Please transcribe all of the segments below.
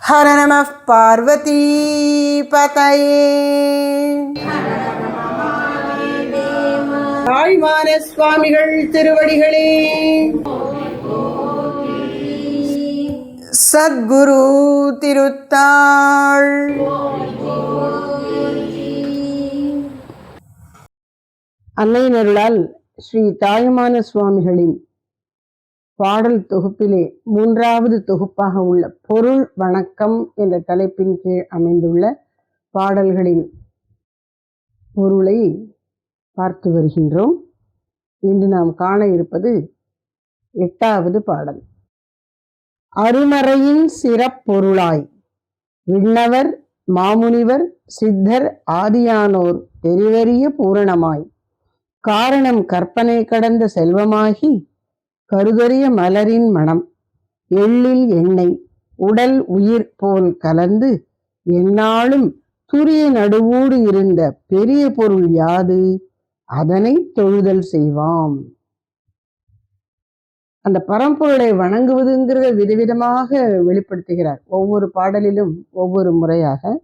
ஹர நம பார்வதி பதையே தாழ்மான சுவாமிகள் திருவடிகளே. சத்குரு திருத்தாள். அன்னையினருளால் ஸ்ரீ தாழ்மான சுவாமிகளின் பாடல் தொகுப்பிலே மூன்றாவது தொகுப்பாக உள்ள பொருள் வணக்கம் என்ற தலைப்பின் கீழ் அமைந்துள்ள பாடல்களின் பொருளை பார்த்து வருகின்றோம். இன்று நாம் காண இருப்பது எட்டாவது பாடல். அருமறையின் சிறப்பொருளாய் விண்ணவர் மாமுனிவர் சித்தர் ஆதியானோர் தெரிவறிய பூரணமாய் காரணம் கற்பனை கடந்த செல்வமாகி கருதறிய மலரின் மனம். எள்ளில் எண்ணெய் உடல் உயிர் போல் கலந்து எந்நாளும் துரிய நடுவோடு இருந்த பெரிய பொருள் யாது? அதனை தொழுதல் செய்வாம். அந்த பரம்பொருளை வணங்குவதுங்கிறத விதவிதமாக வெளிப்படுத்துகிறார். ஒவ்வொரு பாடலிலும் ஒவ்வொரு முறையாக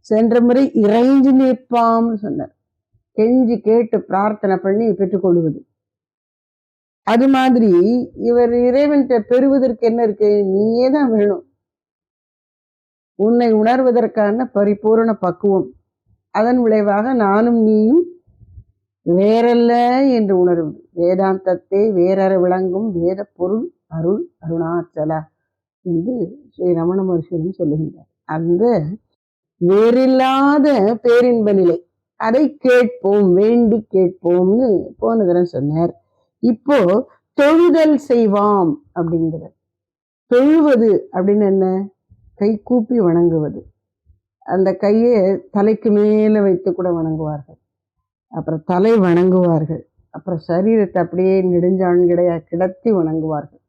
சென்ற முறை இறைஞ்சு நிற்பாம்னு சொன்னார். கெஞ்சி கேட்டு பிரார்த்தனை பண்ணி பெற்றுக்கொள்வது அது மாதிரி இவர் இறைவன்கிட்ட பெறுவதற்கு என்ன இருக்கு? நீயே தான் வேணும். உன்னை உணர்வதற்கான பரிபூரண பக்குவம். அதன் விளைவாக நானும் நீயும் வேறல்ல என்று உணர்வு வேதாந்தத்தை வேறற விளங்கும் வேத பொருள் அருள் அருணாச்சலா என்று ஸ்ரீ ரமண மகர்ஷியும் சொல்லுகின்றார். அந்த வேறில்லாத பேரின்ப நிலை. அதை கேட்போம் வேண்டி கேட்போம்னு போன தரம் சொன்னார். இப்போ தொழுதல் செய்வாம் அப்படிங்கிற தொழுவது அப்படின்னு என்ன? கை கூப்பி வணங்குவது. அந்த கையை தலைக்கு மேலே வைத்து கூட வணங்குவார்கள். அப்புறம் தலை வணங்குவார்கள். அப்புறம் சரீரத்தை அப்படியே நெடுஞ்சாண்கிடையா கிடத்தி வணங்குவார்கள்.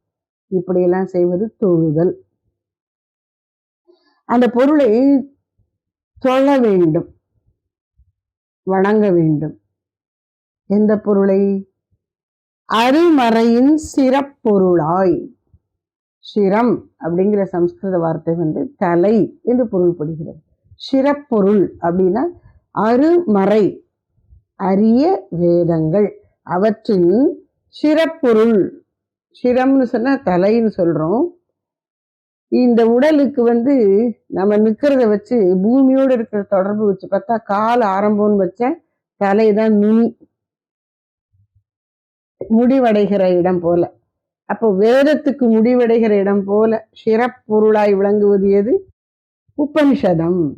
இப்படியெல்லாம் செய்வது தொழுதல். அந்த பொருளை தொழ வேண்டும். வணங்க வேண்டும். எந்த பொருளை? அருமறையின் சிறப்பொருளாய். சிரம் அப்படிங்கிற சம்ஸ்கிருத வார்த்தை வந்து தலை என்று பொருள்படுகிறது. சிறப்பொருள் அப்படின்னா அருமறை அரிய வேதங்கள். அவற்றின் சிறப்பொருள் சிரம்னு சொன்னால் தலைன்னு சொல்கிறோம் இந்த உடலுக்கு வந்து நம்ம நிற்கிறத வச்சு பூமியோடு இருக்கிற தொடர்பு வச்சு பார்த்தா கால் ஆரம்பம்னு வச்ச தலை தான் நுனி. முடிவடைகிற இடம் போல. அப்போ வேதத்துக்கு முடிவடைகிற இடம் போல சிறப்பொருளாய் விளங்குவது எது? உபனிஷதம்.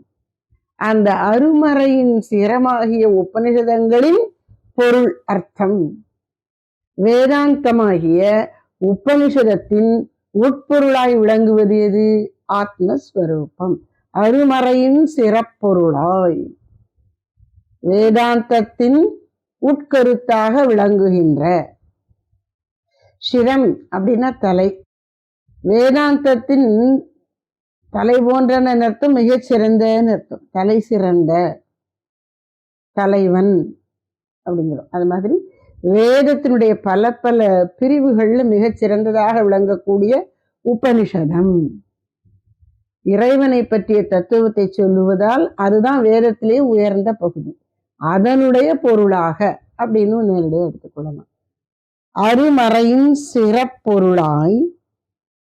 அந்த அருமறையின் சிரமாகிய உபனிஷதங்களின் பொருள் அர்த்தம். வேதாந்தமாகிய உபனிஷதத்தின் உட்பொருளாய் விளங்குவது எது? ஆத்மஸ்வரூபம். அருமறையின் சிறப்பொருளாய். வேதாந்தத்தின் உட்கருத்தாக விளங்குகின்ற சிரம் அப்படின்னா தலை. வேதாந்தத்தின் தலை போன்றன அர்த்தம் மிகச்சிறந்தன்னு அர்த்தம். தலை சிறந்த தலைவன் அப்படிங்கிறோம். அது மாதிரி வேதத்தினுடைய பல பல பிரிவுகளில் மிகச்சிறந்ததாக விளங்கக்கூடிய உபனிஷதம். இறைவனை பற்றிய தத்துவத்தை சொல்லுவதால் அதுதான் வேதத்திலே உயர்ந்த பகுதி. அதனுடைய பொருளாக அப்படின்னு நேரடியாக எடுத்துக்கொள்ளலாம் அருமறையின் சிறப்பொருளாய்.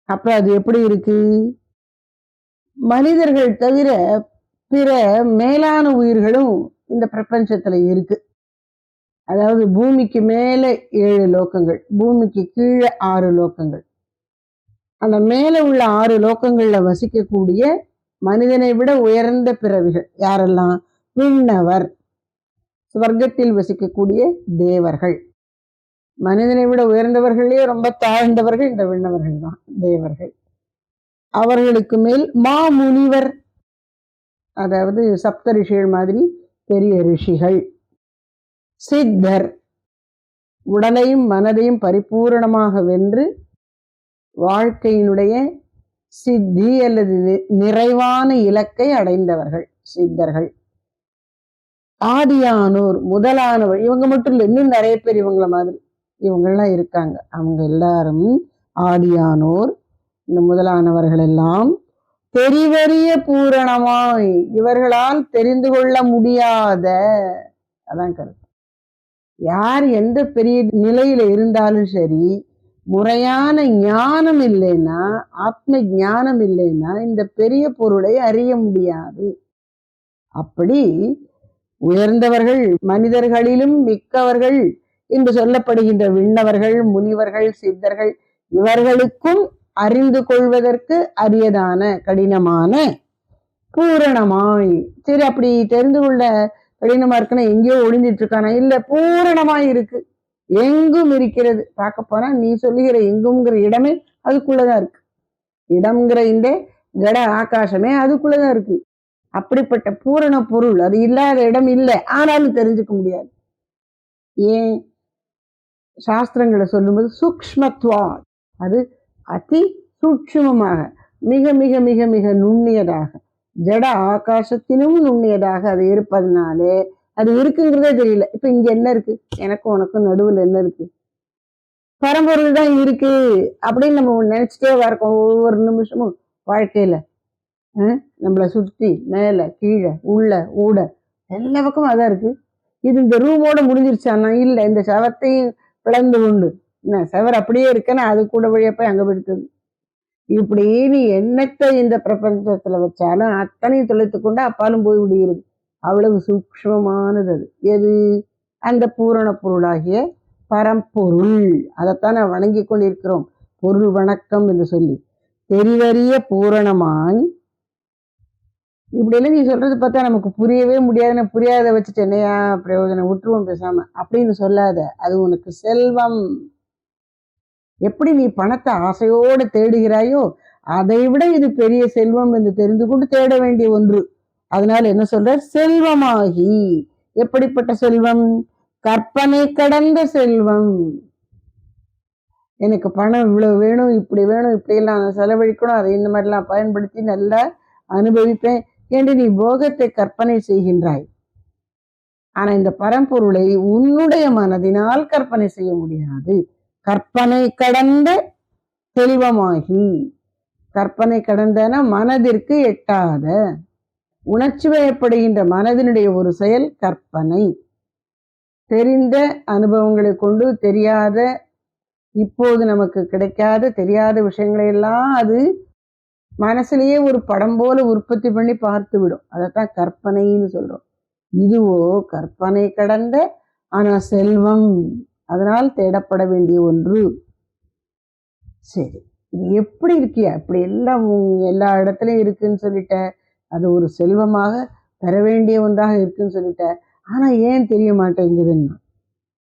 அப்புறம் அது எப்படி இருக்கு? மனிதர்கள் தவிர பிற மேலான உயிர்களும் இந்த பிரபஞ்சத்துல இருக்கு. அதாவது பூமிக்கு மேலே ஏழு லோக்கங்கள் பூமிக்கு கீழே ஆறு லோக்கங்கள் அந்த மேலே உள்ள ஆறு லோக்கங்கள்ல வசிக்கக்கூடிய மனிதனை விட உயர்ந்த பிறவிகள் யாரெல்லாம்? விண்ணவர் சுவர்க்கத்தில் வசிக்கக்கூடிய தேவர்கள். மனிதனை விட உயர்ந்தவர்களே ரொம்ப தாழ்ந்தவர்கள் இந்த விண்ணவர்கள் தான் தேவர்கள். அவர்களுக்கு மேல் மா முனிவர் அதாவது சப்த ரிஷிகள் மாதிரி பெரிய ரிஷிகள். சித்தர் உடலையும் மனதையும் பரிபூரணமாக வென்று வாழ்க்கையினுடைய சித்தி அல்லது நிறைவான இலக்கை அடைந்தவர்கள் சித்தர்கள். ஆதியானோர் முதலானவர் இவங்க மட்டும் இல்லை இன்னும் நிறைய பேர் இவங்கள மாதிரி. இவங்கெல்லாம் இருக்காங்க. அவங்க எல்லாரும் ஆதியானோர் இந்த முதலானவர்கள் எல்லாம் தெரிவறிய பூரணமாய் இவர்களால் தெரிந்து கொள்ள முடியாத அதான் கருத்து. யார் எந்த பெரிய நிலையில இருந்தாலும் சரி முறையான ஞானம் இல்லைன்னா ஆத்ம ஞானம் இல்லைன்னா இந்த பெரிய பொருளை அறிய முடியாது. அப்படி உயர்ந்தவர்கள் மனிதர்களிலும் மிக்கவர்கள் என்று சொல்லப்படுகின்ற விண்ணவர்கள் முனிவர்கள் சித்தர்கள் இவர்களுக்கும் அறிந்து கொள்வதற்கு அரியதான கடினமான பூரணமாய். சரி அப்படி தெரிந்து கொள்ள கடினமா இருக்குன்னா எங்கேயோ ஒளிஞ்சிட்டு இருக்கானா? இல்ல பூரணமாய் இருக்கு. எங்கும் இருக்கிறது. பார்க்க போனா நீ சொல்லுகிற எங்குங்கிற இடமே அதுக்குள்ளதான் இருக்கு. இடம்ங்கிற இந்த கட ஆகாசமே அதுக்குள்ளதான் இருக்கு. அப்படிப்பட்ட பூரண பொருள் அது இல்லாத இடம் இல்லை. ஆனாலும் தெரிஞ்சுக்க முடியாது. ஏன்? சாஸ்திரங்களை சொல்லும்போது சூக்மத்வா அது அதி சூட்சமமாக மிக மிக மிக மிக நுண்ணியதாக. ஜட ஆகாசத்தினும் நுண்ணியதாக அது இருப்பதனாலே அது இருக்குங்கிறதே தெரியல. இப்ப இங்க என்ன இருக்கு? எனக்கும் உனக்கும் நடுவில் என்ன இருக்கு? பரம்பொருள் தான் இருக்கு அப்படின்னு நம்ம நினைச்சிட்டே இருக்கோம் ஒவ்வொரு நிமிஷமும் வாழ்க்கையில. நம்மளை சுற்றி மேலே கீழே உள்ள ஊட எல்லா பக்கமும் அதான் இருக்கு. இது இந்த ரூமோட முடிஞ்சிருச்சானா இல்லை இந்த சவத்தையும் பிளந்து கொண்டு என்ன சவர் அப்படியே இருக்கேன்னு அது கூட வழியா போய் அங்கே விடுத்தது இப்படி நீ என்னத்தை இந்த பிரபஞ்சத்துல வச்சாலும் அத்தனையும் தொலைத்து கொண்டு அப்பாலும் போய் விடுகிறது. அவ்வளவு சூக்ஷ்மமானது அது. எது? அந்த பூரண பொருளாகிய பரம்பொருள். அதைத்தான் நான் வணங்கி கொண்டிருக்கிறோம். பொருள் வணக்கம் என்று சொல்லி. தெரிவறிய பூரணமாய் இப்படி எல்லாம் நீ சொல்றது பார்த்தா நமக்கு புரியவே முடியாதுன்னு புரியாத வச்சுட்டு என்னையா பிரயோஜனம்? விட்டுருவோம் பேசாம. அப்படின்னு சொல்லாத. அது உனக்கு செல்வம். எப்படி நீ பணத்தை ஆசையோடு தேடுகிறாயோ அதை விட இது பெரிய செல்வம் என்று தெரிந்து கொண்டு தேட வேண்டிய ஒன்று. அதனால என்ன சொல்றார்? செல்வமாகி. எப்படிப்பட்ட செல்வம்? கற்பனை கடந்த செல்வம். எனக்கு பணம் இவ்வளவு வேணும் இப்படி வேணும் இப்படி எல்லாம் செலவழிக்கணும் அதை இந்த மாதிரிலாம் பயன்படுத்தி நல்லா அனுபவிப்பேன். என்று நீ போகத்தை கற்பனை செய்கின்றாய். ஆனா இந்த பரம்பொருளை உன்னுடைய மனதினால் கற்பனை செய்ய முடியாது. கற்பனை கடந்த தெளிவமாகி. கற்பனை கடந்தன மனதிற்கு எட்டாத. உணர்ச்சி வயப்படுகின்ற மனதினுடைய ஒரு செயல் கற்பனை. தெரிந்த அனுபவங்களை கொண்டு தெரியாத இப்போது நமக்கு கிடைக்காத தெரியாத விஷயங்களை எல்லாம் அது மனசுலயே ஒரு படம் போல உற்பத்தி பண்ணி பார்த்து விடும். அதைத்தான் கற்பனைன்னு சொல்றோம். இதுவோ கற்பனை கடந்த ஆனா செல்வம். அதனால் தேடப்பட வேண்டிய ஒன்று. சரி இது எப்படி இருக்கியா? இப்படி எல்லாம் எல்லா இடத்துலையும் இருக்குன்னு சொல்லிட்ட. அது ஒரு செல்வமாக பெற வேண்டிய ஒன்றாக இருக்குன்னு சொல்லிட்ட. ஆனா ஏன் தெரிய மாட்டேங்குதுன்னா.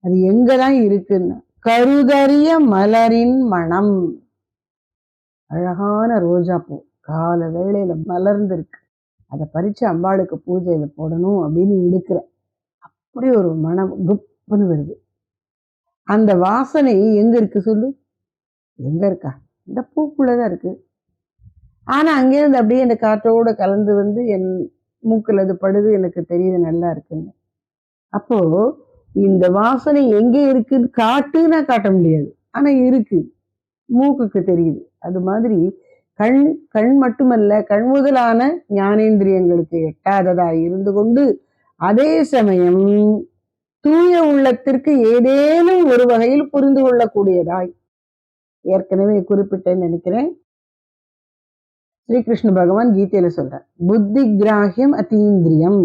அது எங்கதான் இருக்குன்னா. கருதறிய மலரின் மனம். அழகான ரோஜா பூ. கால வேளையில மலர்ந்துருக்கு. அதை பறிச்சு அம்பாளுக்கு பூஜையில போடணும் அப்படின்னு எடுக்கிற அப்படி ஒரு மனம் குப்புன்னு வருது. அந்த வாசனை எங்க இருக்கு சொல்லு? எங்க இருக்கா? இந்த பூக்குள்ளதான் இருக்கு. ஆனா அங்கேருந்து அப்படியே அந்த காற்றோட கலந்து வந்து என் மூக்கில் அது படுது எனக்கு தெரியுது நல்லா இருக்குன்னு. அப்போ இந்த வாசனை எங்கே இருக்குன்னு காட்டுன்னா காட்ட முடியாது. ஆனா இருக்கு. மூக்குக்கு தெரியுது. அது மாதிரி கண் கண் மட்டுமல்ல கண் முதலான ஞானேந்திரியங்களுக்கு எட்டாததா இருந்து கொண்டு அதே சமயம் தூய உள்ளத்திற்கு ஏதேனும் ஒரு வகையில் புரிந்து கொள்ளக்கூடியதாய். ஏற்கனவே குறிப்பிட்டேன்னு நினைக்கிறேன். ஸ்ரீகிருஷ்ண பகவான் கீதையில சொல்ற புத்தி கிராகியம் அத்தீந்திரியம்.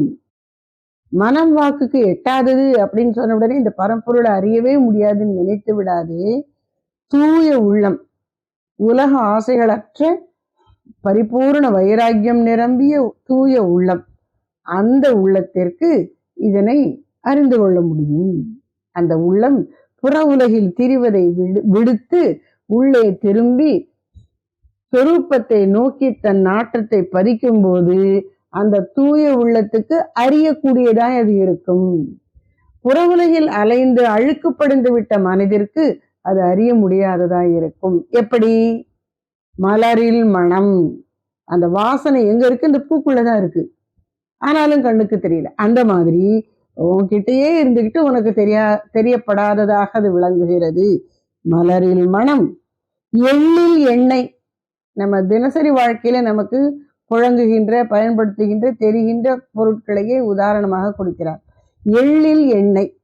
மனம் வாக்குக்கு எட்டாதது அப்படின்னு சொன்ன உடனே இந்த பரம்பொருளை அறியவே முடியாதுன்னு நினைத்து விடாதே. தூய உள்ளம் உலக ஆசைகளற்ற பரிபூர்ண வைராக்கியம் நிரம்பிய தூய உள்ளம். அந்த உள்ளத்திற்கு இதனை அறிந்து கொள்ள முடியும். அந்த உள்ளம் புற உலகில் திரிவதை விடு- விடுத்து உள்ளே திரும்பி சொரூபத்தை நோக்கி தன் நாட்டத்தை பறிக்கும் போது அந்த தூய உள்ளத்துக்கு அறியக்கூடியதாய் அது இருக்கும். புற உலகில் அலைந்து அழுக்குப்படைந்து விட்ட மனதிற்கு அது அறிய முடியாததா இருக்கும். எப்படி? மலரில் மனம். அந்த வாசனை எங்க இருக்கு? இந்த பூக்குள்ளதான் இருக்கு. ஆனாலும் கண்ணுக்கு தெரியல. அந்த மாதிரி உன்கிட்டயே இருந்துகிட்டு உனக்கு தெரியா தெரியப்படாததாக அது விளங்குகிறது. மலரில் மனம். எள்ளில் எண்ணெய். நம்ம தினசரி வாழ்க்கையில நமக்கு புழங்குகின்ற பயன்படுத்துகின்ற தெரிகின்ற பொருட்களையே உதாரணமாக கொடுக்கிறார். எள்ளில் எண்ணெய்.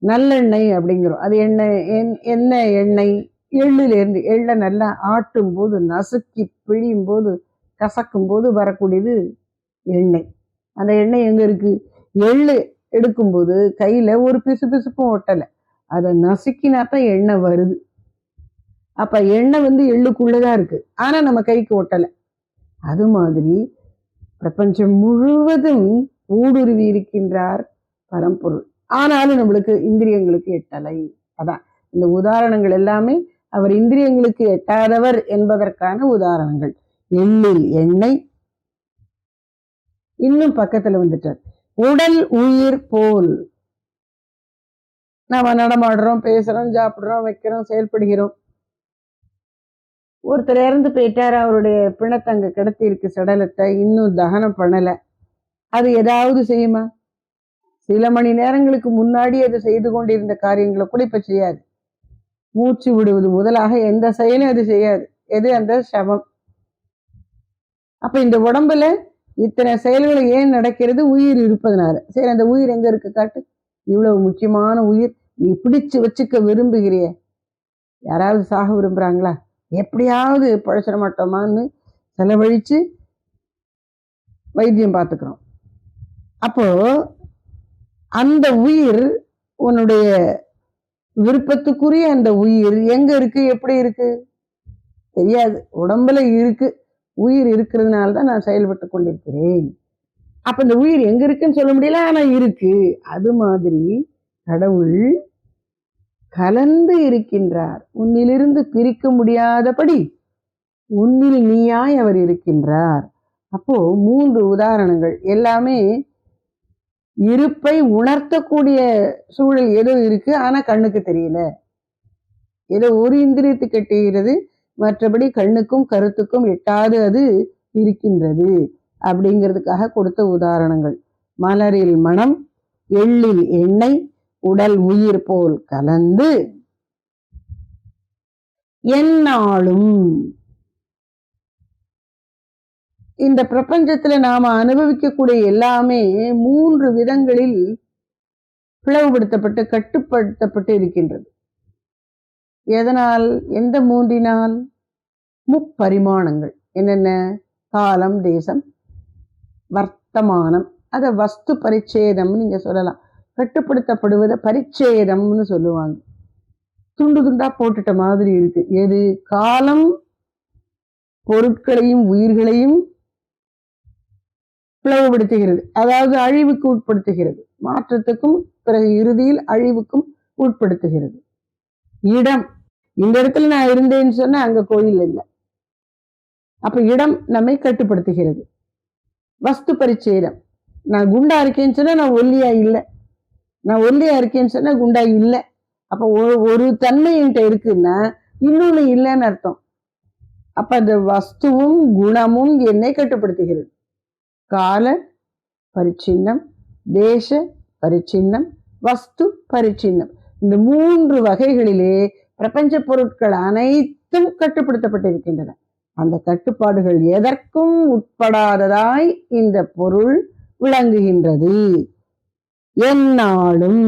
நல்லெண்ணெய் அப்படிங்கிறோம். அது எண்ணெய் என்- என்ன எண்ணெய் எள்ளுலேருந்து எள்ளை நல்லா ஆட்டும் போது நசுக்கி பிழியும் போது கசக்கும் போது வரக்கூடியது எண்ணெய். அந்த எண்ணெய் எங்கே இருக்குது எள்ளு எடுக்கும்போது கையில் ஒரு பிசு பிசுப்பும் ஒட்டலை. அதை நசுக்கினா தான் எண்ணெய் வருது. அப்போ எண்ணெய் வந்து எள்ளுக்குள்ளதான் இருக்குது ஆனால் நம்ம கைக்கு ஒட்டலை. அது மாதிரி பிரபஞ்சம் முழுவதும் ஊடுருவி இருக்கின்றார் பரம்பொருள். ஆனாலும் நம்மளுக்கு இந்திரியங்களுக்கு எட்டலை. அதான். இந்த உதாரணங்கள் எல்லாமே அவர் இந்திரியங்களுக்கு எட்டாதவர் என்பதற்கான உதாரணங்கள். எள்ளில் எண்ணெய். இன்னும் பக்கத்துல வந்துட்டார். உடல் உயிர் போல். நாம நடமாடுறோம் பேசுறோம் சாப்பிடுறோம் வைக்கிறோம் செயல்படுகிறோம். ஒருத்தர் இறந்து போயிட்டார் அவருடைய பிணத்தங்க கிடத்தி இருக்கு சடலத்தை இன்னும் தகனம் பண்ணல. அது ஏதாவது செய்யுமா? சில மணி நேரங்களுக்கு முன்னாடி அது செய்து கொண்டிருந்த காரியங்களை கூட இப்ப செய்யாது. மூச்சு விடுவது முதலாக எந்த செயலும் அது செய்யாது. எது அந்த சவம். அப்ப இந்த உடம்புல இத்தனை செயல்கள் ஏன் நடக்கிறது? உயிர் இருப்பதனால. சரி அந்த உயிர் எங்க இருக்கு காட்டு? இவ்வளவு முக்கியமான உயிர் நீ பிடிச்சு வச்சுக்க விரும்புகிறிய. யாராவது சாக விரும்புறாங்களா? எப்படியாவது பழச்சிட மாட்டோமான்னு செலவழிச்சு வைத்தியம் பார்த்துக்கிறோம். அப்போ அந்த உயிர் உன்னுடைய விருப்பத்துக்குரிய அந்த உயிர் எங்க இருக்கு எப்படி இருக்கு? தெரியாது. உடம்புல இருக்கு. உயிர் இருக்கிறதுனால தான் நான் செயல்பட்டு கொண்டிருக்கிறேன். அப்ப இந்த உயிர் எங்க இருக்குன்னு சொல்ல முடியல ஆனா இருக்கு. அது மாதிரி கடவுள் கலந்து இருக்கின்றார். உன்னிலிருந்து பிரிக்க முடியாதபடி உன்னில் நீயாய் அவர் இருக்கின்றார். அப்போ மூன்று உதாரணங்கள். எல்லாமே இருப்பை உணர்த்தக்கூடிய சூழல் ஏதோ இருக்கு ஆனா கண்ணுக்கு தெரியல. ஏதோ ஒரு இந்திரியத்துக்கு எட்டுகிறது மற்றபடி கண்ணுக்கும் கருத்துக்கும் எட்டாது அது இருக்கின்றது அப்படிங்கிறதுக்காக கொடுத்த உதாரணங்கள். மலரில் மனம் எள்ளில் எண்ணெய் உடல் உயிர் போல் கலந்து எந்நாளும் இந்த பிரபஞ்சத்துல நாம அனுபவிக்கக்கூடிய எல்லாமே மூன்று விதங்களில் பிளவுபடுத்தப்பட்டு கட்டுப்படுத்தப்பட்டு இருக்கின்றது. எதனால்? எந்த மூன்றினால்? முப்பரிமாணங்கள். என்னென்ன? காலம் தேசம் வர்த்தமானம். அதை வஸ்து பரிச்சேதம்னு நீங்கள் சொல்லலாம். கட்டுப்படுத்தப்படுவதை பரிச்சேதம்னு சொல்லுவாங்க. துண்டு துண்டாக போட்டுட்ட மாதிரி இருக்கு. எது? காலம் பொருட்களையும் உயிர்களையும் பிளவுபடுத்துகிறது. அதாவது அழிவுக்கு உட்படுத்துகிறது. மாற்றத்துக்கும் பிறகு இறுதியில் அழிவுக்கும் உட்படுத்துகிறது. இடம். இந்த இடத்துல நான் இருந்தேன்னு சொன்னா அங்க கோயில் இல்லை. அப்ப இடம் நம்மை கட்டுப்படுத்துகிறது. வஸ்து பரிச்சேதம். நான் குண்டா இருக்கேன்னு சொன்னா நான் ஒல்லியா இல்லை. நான் ஒல்லியா இருக்கேன்னு சொன்னா குண்டா இல்லை. அப்ப ஒரு- ஒரு தன்மை என்கிட்ட இருக்குன்னா இன்னொன்னு இல்லைன்னு அர்த்தம். அப்ப அந்த வஸ்துவும் குணமும் என்னை கட்டுப்படுத்துகிறது. கால பரிச்சின்னம் தேச பரிச்சின்னம் வஸ்து பரிச்சின்னம். இந்த மூன்று வகைகளிலே பிரபஞ்ச பொருட்கள் அனைத்தும் கட்டுப்படுத்தப்பட்டிருக்கின்றன. அந்த கட்டுப்பாடுகள் எதற்கும் உட்படாததாய் இந்த பொருள் விளங்குகின்றது. எந்நாளும்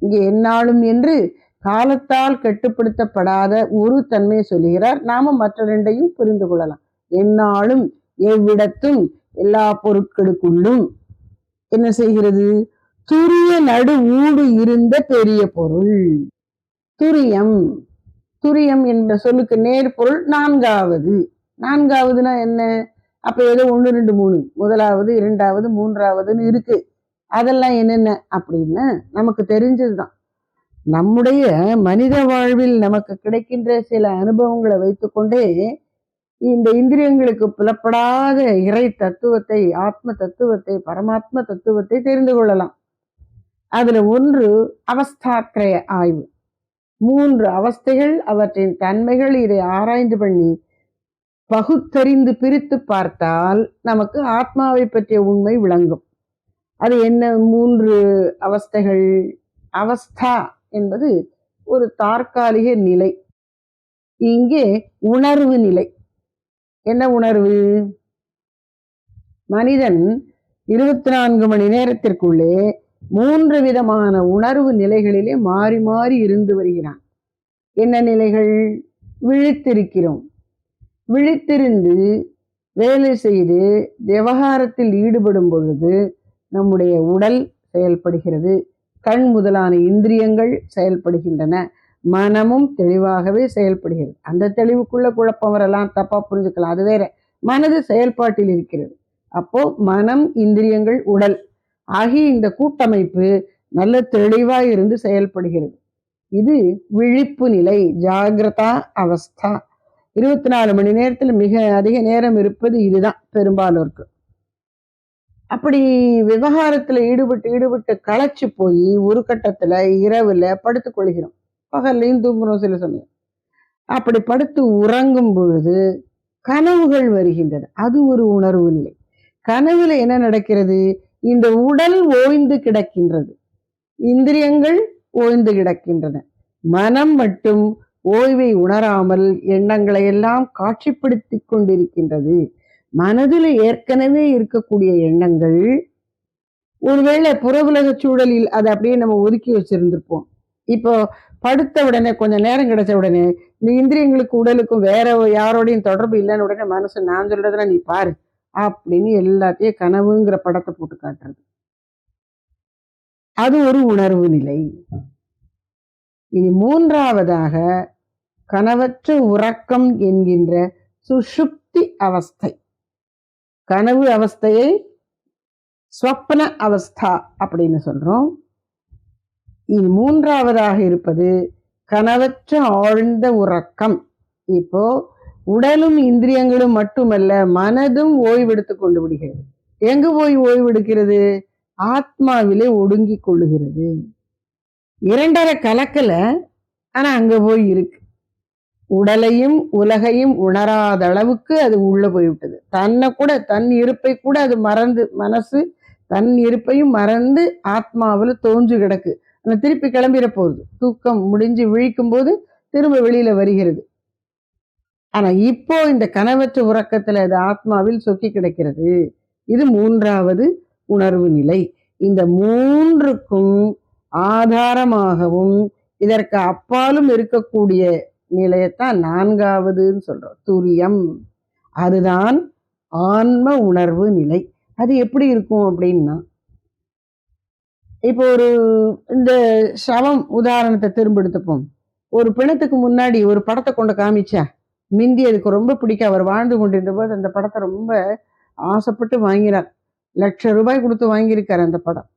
இங்கே எந்நாளும் என்று காலத்தால் கட்டுப்படுத்தப்படாத ஒரு தன்மையை சொல்லுகிறார். நாம மற்ற ரெண்டையும் புரிந்து கொள்ளலாம். எந்நாளும் எவ்விடத்தும் எல்லா பொருட்களுக்குள்ளும் என்ன செய்கிறது? துரிய நடு ஊடு இருந்த பெரிய பொருள். துரியம். துரியம் என்ற சொல்லுக்கு நேர் பொருள் நான்காவது. நான்காவதுனா என்ன? அப்ப ஏதோ ஒன்று ரெண்டு மூணு. முதலாவது இரண்டாவது மூன்றாவதுன்னு இருக்கு. அதெல்லாம் என்னென்ன? அப்படின்னா நமக்கு தெரிஞ்சதுதான். நம்முடைய மனித வாழ்வில் நமக்கு கிடைக்கின்ற சில அனுபவங்களை வைத்துக்கொண்டே இந்த இந்திரியங்களுக்கு புலப்படாத இறை தத்துவத்தை ஆத்ம தத்துவத்தை பரமாத்ம தத்துவத்தை தெரிந்து கொள்ளலாம். அதுல ஒன்று அவஸ்தாத்ரய ஆய்வு. மூன்று அவஸ்தைகள் அவற்றின் தன்மைகள் இதை ஆராய்ந்து பண்ணி பகுத்தறிந்து பிரித்து பார்த்தால் நமக்கு ஆத்மாவை பற்றிய உண்மை விளங்கும். அது என்ன? மூன்று அவஸ்தைகள். அவஸ்தா என்பது ஒரு தற்காலிக நிலை. இங்கே உணர்வு நிலை. என்ன உணர்வு? மனிதன் இருபத்தி நான்கு மணி நேரத்திற்குள்ளே மூன்று விதமான உணர்வு நிலைகளிலே மாறி மாறி இருந்து வருகிறான். என்ன நிலைகள்? விழித்திருக்கிறோம். விழித்திருந்து வேலை செய்து விவகாரத்தில் ஈடுபடும் பொழுது நம்முடைய உடல் செயல்படுகிறது. கண் முதலான இந்திரியங்கள் செயல்படுகின்றன. மனமும் தெளிவாகவே செயல்படுகிறது. அந்த தெளிவுக்குள்ள குழப்பம் வரலாம் தப்பா புரிஞ்சுக்கலாம். அது வேற. மனது செயல்பாட்டில் இருக்கிறது. அப்போ மனம் இந்திரியங்கள் உடல் ஆகிய இந்த கூட்டமைப்பு நல்ல தெளிவாக இருந்து செயல்படுகிறது. இது விழிப்பு நிலை ஜாகிரதா அவஸ்தா. இருபத்தி நாலு மணி நேரத்தில் மிக அதிக நேரம் இருப்பது இதுதான் பெரும்பாலோருக்கு. அப்படி விவகாரத்துல ஈடுபட்டு ஈடுபட்டு களைச்சு போய் ஒரு கட்டத்துல இரவுல படுத்துக்கொள்கிறோம் பகல்லையும் தூங்குறோம் சில சமயம். அப்படி படுத்து உறங்கும் பொழுது கனவுகள் வருகின்றன. அது ஒரு உணர்வு நிலை. கனவுல என்ன நடக்கிறது? இந்த உடல் ஓய்ந்து கிடக்கின்றது. இந்திரியங்கள் ஓய்ந்து கிடக்கின்றன. மனம் மட்டும் ஓய்வை உணராமல் எண்ணங்களை எல்லாம் காட்சிப்படுத்தி கொண்டிருக்கின்றது. மனதில் ஏற்கனவே இருக்கக்கூடிய எண்ணங்கள் ஒருவேளை புற உலக சூழலில் அதை அப்படியே நம்ம ஒதுக்கி வச்சிருந்திருப்போம். இப்போ படுத்த உடனே கொஞ்சம் நேரம் கிடைச்ச உடனே இந்த இந்திரியங்களுக்கு உடலுக்கும் வேற யாரோடையும் தொடர்பு இல்லைன்னு உடனே மனசு நான் சொல்றதுல நீ பாரு அப்படின்னு எல்லாத்தையும் கனவுங்கிற படத்தை போட்டு காட்டுறது. அது ஒரு உணர்வு நிலை. இனி மூன்றாவதாக கனவற்ற உறக்கம் என்கின்ற சுஷுப்தி அவஸ்தை. கனவு அவஸ்தையை ஸ்வப்ன அவஸ்தா அப்படின்னு சொல்றோம். இனி மூன்றாவதாக இருப்பது கனவற்ற ஆழ்ந்த உறக்கம். இப்போ உடலும் இந்திரியங்களும் மட்டுமல்ல மனதும் ஓய்வெடுத்து கொண்டு விடுகிறது. எங்கு போய் ஓய்வெடுக்கிறது? ஆத்மாவிலே ஒடுங்கி கொள்ளுகிறது. இரண்டரை கலக்கல ஆனா அங்க போய் இருக்கு. உடலையும் உலகையும் உணராத அளவுக்கு அது உள்ள போய்விட்டது தன்னை கூட தன் இருப்பை கூட அது மறந்து மனசு தன் இருப்பையும் மறந்து ஆத்மாவில் தோஞ்சு கிடக்கு. நம்ம திருப்பி கிளம்பிட போகுது தூக்கம் முடிஞ்சு விழிக்கும் போது திரும்ப வெளியில வருகிறது. ஆனா இப்போ இந்த கனவற்ற உறக்கத்துல அது ஆத்மாவில் சொக்கி கிடக்கிறது. இது மூன்றாவது உணர்வு நிலை. இந்த மூன்றுக்கும் ஆதாரமாகவும் இதற்கு அப்பாலும் இருக்கக்கூடிய நிலையத்தான் நான்காவதுன்னு சொல்றோம். துரியம். அதுதான் ஆன்ம உணர்வு நிலை. அது எப்படி இருக்கும் அப்படின்னா இப்போ ஒரு இந்த சவம் உதாரணத்தை திரும்ப எடுத்துப்போம். ஒரு பிணத்துக்கு முன்னாடி ஒரு படத்தை கொண்டு காமிச்சா மிந்தி அதுக்கு ரொம்ப பிடிக்க அவர் வாழ்ந்து கொண்டிருந்த போது அந்த படத்தை ரொம்ப ஆசைப்பட்டு வாங்கினார். லட்சம் ரூபாய் கொடுத்து வாங்கியிருக்கார் அந்த படம்.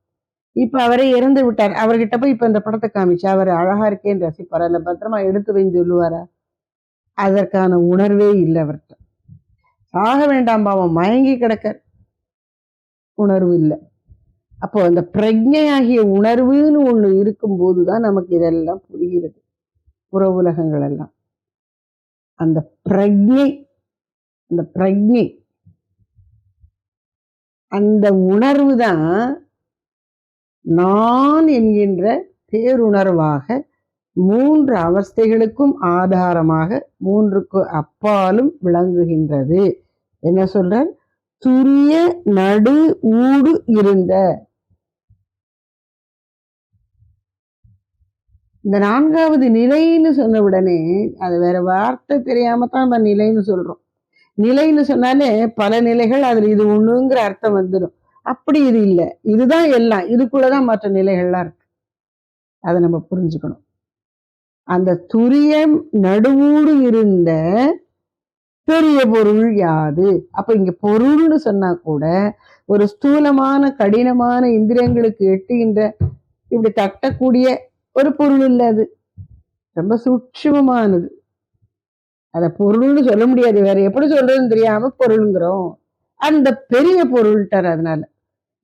இப்போ அவரே இறந்து விட்டார். அவர்கிட்ட போய் இப்போ இந்த படத்தை காமிச்சா அவர் அழகா இருக்கேன்னு ரசிப்பார்? அதில் பத்திரமா எடுத்து வைந்து சொல்லுவாரா? அதற்கான உணர்வே இல்லை அவர்கிட்ட. ஆக வேண்டாம் பாவம். மயங்கி கிடக்க உணர்வு இல்லை. அப்போ அந்த பிரஜையாகிய உணர்வுன்னு ஒன்று இருக்கும் போதுதான் நமக்கு இதெல்லாம் புரிகிறது. புற உலகங்கள் எல்லாம் அந்த பிரஜை அந்த பிரஜை. அந்த உணர்வு தான் நான் என்கின்ற பேருணர்வாக மூன்று அவஸ்தைகளுக்கும் ஆதாரமாக மூன்றுக்கு அப்பாலும் விளங்குகின்றது. என்ன சொல்றார்? துரிய நடு ஊடு இருந்த. இந்த நான்காவது நிலைன்னு சொன்ன உடனே அது வேற வார்த்தை தெரியாம தான் நம்ம நிலைன்னு சொல்றோம். நிலைன்னு சொன்னாலே பல நிலைகள் அதுல இது ஒண்ணுங்கிற அர்த்தம் வந்துடும் அப்படி இது இல்லை. இதுதான் எல்லாம். இதுக்குள்ளதான் மற்ற நிலைகள்லாம் இருக்கு. அதை நம்ம புரிஞ்சுக்கணும். அந்த துரியம் நடுவூடு இருந்த பெரிய பொருள் யாது? அப்ப இங்க பொருள்னு சொன்னா கூட ஒரு ஸ்தூலமான கடினமான இந்திரியங்களுக்கு எட்டுகின்ற இப்படி தட்டக்கூடிய ஒரு பொருள் இல்லை அது. ரொம்ப சூட்சமமானது. அதை பொருள்னு சொல்ல முடியாது. வேற எப்படி சொல்றதுன்னு தெரியாம பொருளுங்கிறோம். அந்த பெரிய பொருள்ட்டார் அதனால.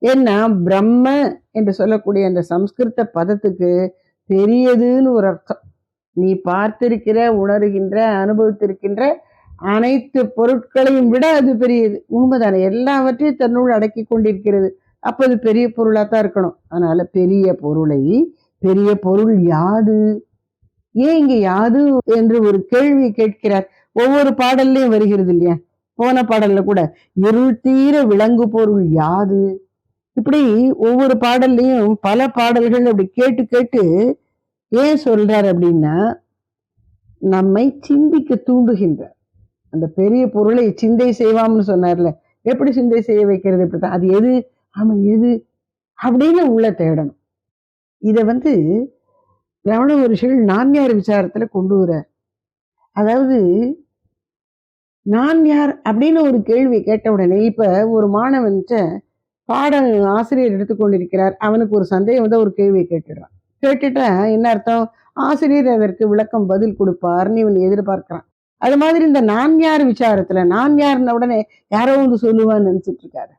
ஏன்னா பிரம்ம என்று சொல்லக்கூடிய அந்த சம்ஸ்கிருத பதத்துக்கு பெரியதுன்னு ஒரு அர்த்தம். நீ பார்த்திருக்கிற உணர்கின்ற அனுபவித்திருக்கின்ற அனைத்து பொருட்களையும் விட அது பெரியது. உண்மைதானே? எல்லாவற்றையும் தன்னுள் அடக்கி கொண்டிருக்கிறது. அப்போ அது பெரிய பொருளாக தான் இருக்கணும். அதனால பெரிய பொருளை பெரிய பொருள் யாது? ஏன் இங்க யாது என்று ஒரு கேள்வி கேட்கிறார். ஒவ்வொரு பாடல்லையும் வருகிறது இல்லையா? போன பாடல்ல கூட இருள் தீர விளங்கு பொருள் யாது? இப்படி ஒவ்வொரு பாடல்லையும் பல பாடல்கள் அப்படி கேட்டு கேட்டு ஏன் சொல்றார் அப்படின்னா நம்மை சிந்திக்க தூண்டுகின்றார். அந்த பெரிய பொருளை சிந்தை செய்வாம்னு சொன்னார்ல. எப்படி சிந்தை செய்ய வைக்கிறது இப்படித்தான்? அது எது? ஆமா எது? அப்படின்னு உள்ள தேடணும். இதை வந்து ரமண மகர்ஷிகள் நான்யார் விசாரத்துல கொண்டு வர்றார். அதாவது நான் யார் அப்படின்னு ஒரு கேள்வி கேட்ட உடனே இப்ப ஒரு மாணவன்கிட்ட பாட ஆசிரியர் எடுத்துக்கொண்டிருக்கிறார். அவனுக்கு ஒரு சந்தேகம் வந்து ஒரு கேள்வியை கேட்டுடுறான். கேட்டுட்டா என்ன அர்த்தம்? ஆசிரியர் அதற்கு விளக்கம் பதில் கொடுப்பார்னு இவன் எதிர்பார்க்கிறான். அது மாதிரி இந்த நான் யார் விசாரத்துல நான் யாருன்ன உடனே யாரோ வந்து சொல்லுவான்னு நினைச்சிட்டு இருக்காரு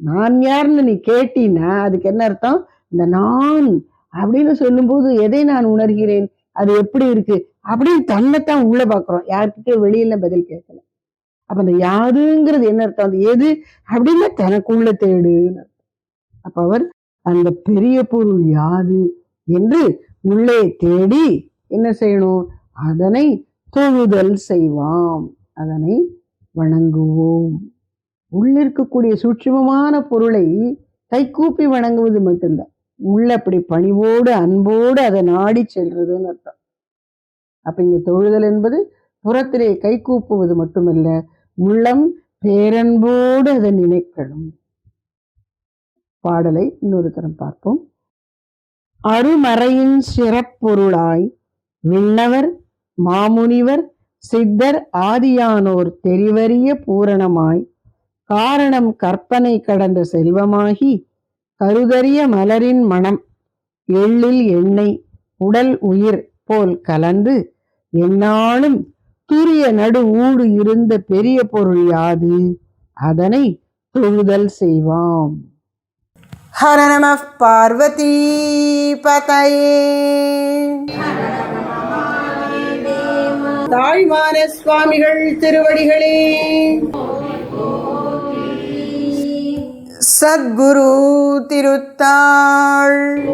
நான் யாருன்னு நீ கேட்டீன்னா அதுக்கு என்ன அர்த்தம்? இந்த நான் அப்படின்னு சொல்லும்போது எதை நான் உணர்கிறேன்? அது எப்படி இருக்கு? அப்படின்னு தன்னைத்தான் உள்ள பாக்குறோம். யார்கிட்ட வெளியில பதில் கேட்கல அப்ப அந்த யாருங்கிறது என்ன அர்த்தம்? அது எது? அப்படின்னு தனக்குள்ள தேடுன்னு அர்த்தம். அப்ப அவர் அந்த பெரிய பொருள் யாது என்று உள்ளே தேடி என்ன செய்யணும்? அதனை தொழுதல் செய்வாம். அதனை வணங்குவோம். உள்ளிருக்கக்கூடிய சூட்சுமமான பொருளை கைகூப்பி வணங்குவது மட்டும் உள்ள அப்படி பணிவோடு அன்போடு அதை நாடி செல்றதுன்னு அர்த்தம். அப்ப இங்க தொழுதல் என்பது புறத்திலே கைகூப்புவது மட்டுமல்ல உள்ளம் பேரன்போடு அதை நினைக்கணும். பாடலை இன்னொரு தரம் பார்ப்போம். அருமறையின் சிறப்பொருளாய் விண்ணவர் மாமுனிவர் சித்தர் ஆதியானோர் தெரிவறிய பூரணமாய் காரணம் கற்பனை கடந்த செல்வமாகி கருதறிய மலரின் மனம் எள்ளில் எண்ணெய் உடல் உயிர் போல் கலந்து எந்நாளும் துரிய நடு ஊடு இருந்த பெரிய பொருள் யாது? அதனை தொழுதல் செய்வாம். ஹர நம பார்வதி பதையே தாழ்மான சுவாமிகள் திருவடிகளே. சத்குரு திருத்தாள்.